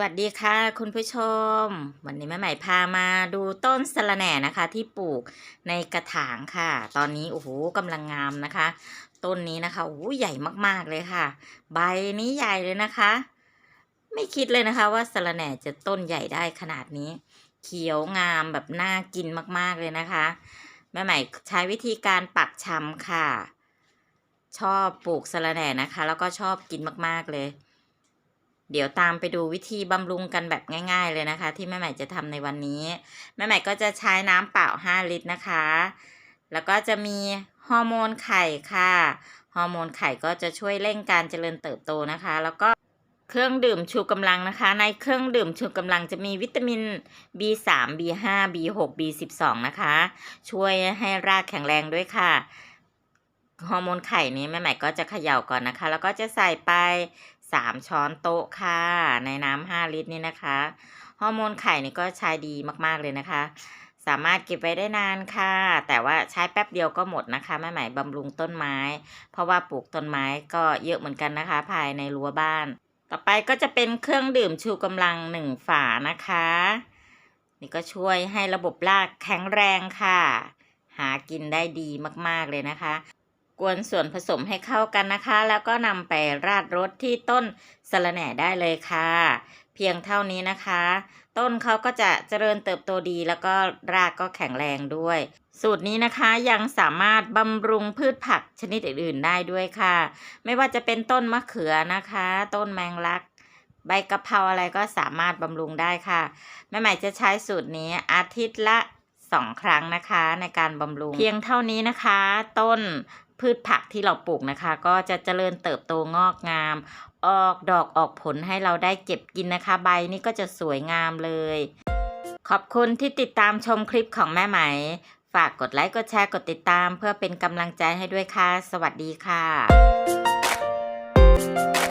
วัสดีค่ะ คุณผู้ชม วันนี้แม่ใหม่พามาดูต้นสะระแหน่นะคะ ที่ปลูกในกระถางค่ะ ตอนนี้โอ้โหกำลังงามนะคะ ต้นนี้นะคะโอ้โหใหญ่มากๆเลยค่ะ ใบนี้ใหญ่เลยนะคะ ไม่คิดเลยนะคะ ว่าสะระแหน่จะต้นใหญ่ได้ขนาดนี้ เขียวงามแบบน่ากินมากๆเลยนะคะ แม่ใหม่ใช้วิธีการปักชำค่ะ ชอบปลูกสะระแหน่นะคะ แล้วก็ชอบกินมากๆเลย เดี๋ยวตามไปดูวิธีบำรุงกันแบบง่าย ๆเลยนะคะ ที่แม่ใหม่จะทำในวันนี้ แม่ใหม่ก็จะใช้น้ำเปล่า 5 ลิตรนะคะ แล้วก็จะมีฮอร์โมนไข่ค่ะฮอร์โมนไข่ก็จะช่วยเร่งการเจริญเติบโตนะคะ แล้วก็เครื่องดื่มชูกำลังนะคะ ในเครื่องดื่มชูกำลังจะมีวิตามิน B3 B5 B6 B12 นะคะ ช่วยให้รากแข็งแรงด้วยค่ะฮอร์โมนไข่นี้แม่ใหม่ก็จะเขย่าก่อนนะคะ แล้วก็จะใส่ไป 3 ช้อนโต๊ะค่ะ ในน้ำ5ลิตรนี่นะคะฮอร์โมนไข่นี่ก็ใช้ดีมากๆเลยนะคะ สามารถเก็บไว้ได้นานค่ะ แต่ว่าใช้แป๊บเดียวก็หมดนะคะแม่ใหม่บำรุงต้นไม้ เพราะว่าปลูกต้นไม้ก็เยอะเหมือนกันนะคะ ภายในรั้วบ้าน ต่อไปก็จะเป็นเครื่องดื่มชูกำลังหนึ่งฝานะคะ นี่ก็ช่วยให้ระบบรากแข็งแรงค่ะ หากินได้ดีมากๆเลยนะคะ กวนส่วนผสมให้เข้ากันนะคะ แล้วก็นำไปราดรสที่ต้นสะระแหน่ได้เลยค่ะ เพียงเท่านี้นะคะ ต้นเขาก็จะเจริญเติบโตดี แล้วก็รากก็แข็งแรงด้วย สูตรนี้นะคะยังสามารถบำรุงพืชผักชนิดอื่นๆได้ด้วยค่ะ ไม่ว่าจะเป็นต้นมะเขือนะคะ ต้นแมงลักใบกะเพราอะไรก็สามารถบำรุงได้ค่ะ แม่ใหม่จะใช้สูตรนี้อาทิตย์ละสองครั้งนะคะในการบำรุง เพียงเท่านี้นะคะ ต้น พืชผักที่เราปลูกนะคะ ก็จะเจริญเติบโตงอกงาม ออกดอกออกผลให้เราได้เก็บกินนะคะ ใบนี้ก็จะสวยงามเลย ขอบคุณที่ติดตามชมคลิปของแม่ไหม ฝากกดไลค์กดแชร์กดติดตาม เพื่อเป็นกำลังใจให้ด้วยค่ะ สวัสดีค่ะ